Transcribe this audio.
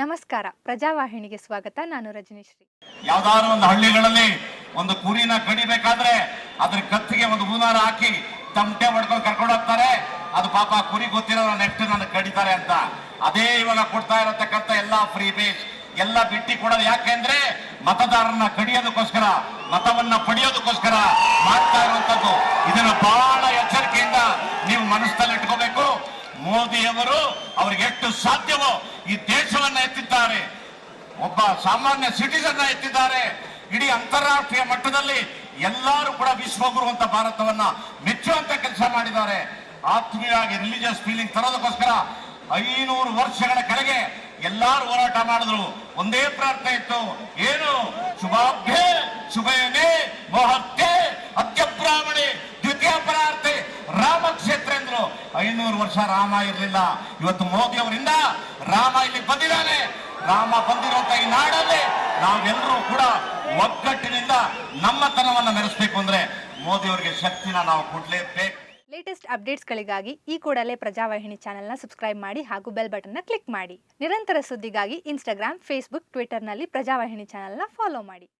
ನಮಸ್ಕಾರ. ಪ್ರಜಾವಾಹಿನಿಗೆ ಸ್ವಾಗತ. ನಾನು ರಜನೀಶ್ರೀ. ಯಾವ್ದಾದ್ರು ಒಂದು ಹಳ್ಳಿಗಳಲ್ಲಿ ಒಂದು ಕುರಿನ ಕಡಿಬೇಕಾದ್ರೆ ಅದ್ರ ಕತ್ತಿಗೆ ಒಂದು ಹೂನಾರ ಹಾಕಿ ತಮಟೆ ಮಾಡ್ಕೊಂಡು ಕರ್ಕೊಂಡು ಹೋಗ್ತಾರೆ. ಅದು ಪಾಪ ಕುರಿ ಗೊತ್ತಿರೋ ನೆಕ್ಸ್ಟ್ ನನ್ನ ಕಡಿತಾರೆ ಅಂತ. ಅದೇ ಇವಾಗ ಕೊಡ್ತಾ ಇರತಕ್ಕಂಥ ಎಲ್ಲಾ ಫ್ರೀ ಬೇಸ್ ಎಲ್ಲ ಬಿಟ್ಟಿ ಕೊಡೋದು ಯಾಕೆಂದ್ರೆ ಮತದಾರರನ್ನ ಕಡಿಯೋದಕ್ಕೋಸ್ಕರ, ಮತವನ್ನ ಪಡೆಯೋದಕ್ಕೋಸ್ಕರ ಮಾಡ್ತಾ ಇರುವಂತದ್ದು ಇದನ್ನ ಬಹಳ ಎಚ್ಚರಿಕೆಯಿಂದ ನೀವು ಮನಸ್ಸಲ್ಲಿ ಮೋದಿಯವರು ಅವ್ರಿಗೆ ಎಷ್ಟು ಸಾಧ್ಯವೋ ಈ ದೇಶವನ್ನ ಎತ್ತಿದ್ದಾರೆ. ಒಬ್ಬ ಸಾಮಾನ್ಯ ಸಿಟಿಸನ್ ಎತ್ತಿದ್ದಾರೆ. ಇಡೀ ಅಂತಾರಾಷ್ಟ್ರೀಯ ಮಟ್ಟದಲ್ಲಿ ಎಲ್ಲರೂ ಕೂಡ ವಿಶ್ವಗುರು ಅಂತ ಭಾರತವನ್ನ ಮೆಚ್ಚುವಂತ ಕೆಲಸ ಮಾಡಿದ್ದಾರೆ. ಆತ್ಮೀಯವಾಗಿ ರಿಲಿಜಿಯಸ್ ಫೀಲಿಂಗ್ ತರೋದಕ್ಕೋಸ್ಕರ ಐನೂರು ವರ್ಷಗಳ ಕೆಳಗೆ ಎಲ್ಲಾರು ಹೋರಾಟ ಮಾಡಿದ್ರು. ಒಂದೇ ಪ್ರಾರ್ಥನೆ ಇತ್ತು. ಏನು? ಶುಭಾಭ್ಯ, ಶುಭಯನೇ. ಎಂದ್ರು ಐನೂರು ವರ್ಷ ರಾಮ ಇರಲಿಲ್ಲ. ಇವತ್ತು ಮೋದಿ ಅವರಿಂದ ರಾಮ ಇಲ್ಲಿ ಬಂದಿದ್ದಾನೆ. ರಾಮ ಬಂದಿರುವಂತ ಈ ನಾಡಲ್ಲಿ. ನಾವೆಲ್ಲರೂ ಕೂಡ ಒಗ್ಗಟ್ಟಿನಿಂದ ನಮ್ಮತನವನ್ನ ಮೆರೆಸಬೇಕು ಅಂದ್ರೆ ಮೋದಿ ಅವರಿಗೆ ಶಕ್ತಿನ ನಾವು ಕೊಡ್ಲೇಬೇಕು. ಲೇಟೆಸ್ಟ್ ಅಪ್ಡೇಟ್ಸ್ಗಳಿಗಾಗಿ ಈ ಕೂಡಲೇ ಪ್ರಜಾವಾಹಿನಿ ಚಾನೆಲ್ನ ಸಬ್ಸ್ಕ್ರೈಬ್ ಮಾಡಿ ಹಾಗೂ ಬೆಲ್ ಬಟನ್ನ ಕ್ಲಿಕ್ ಮಾಡಿ. ನಿರಂತರ ಸುದ್ದಿಗಾಗಿ ಇನ್ಸ್ಟಾಗ್ರಾಮ್ ಫೇಸ್ಬುಕ್ ಟ್ವಿಟರ್ನಲ್ಲಿ ಪ್ರಜಾವಾಹಿನಿ ಚಾನೆಲ್ನ ಫಾಲೋ ಮಾಡಿ.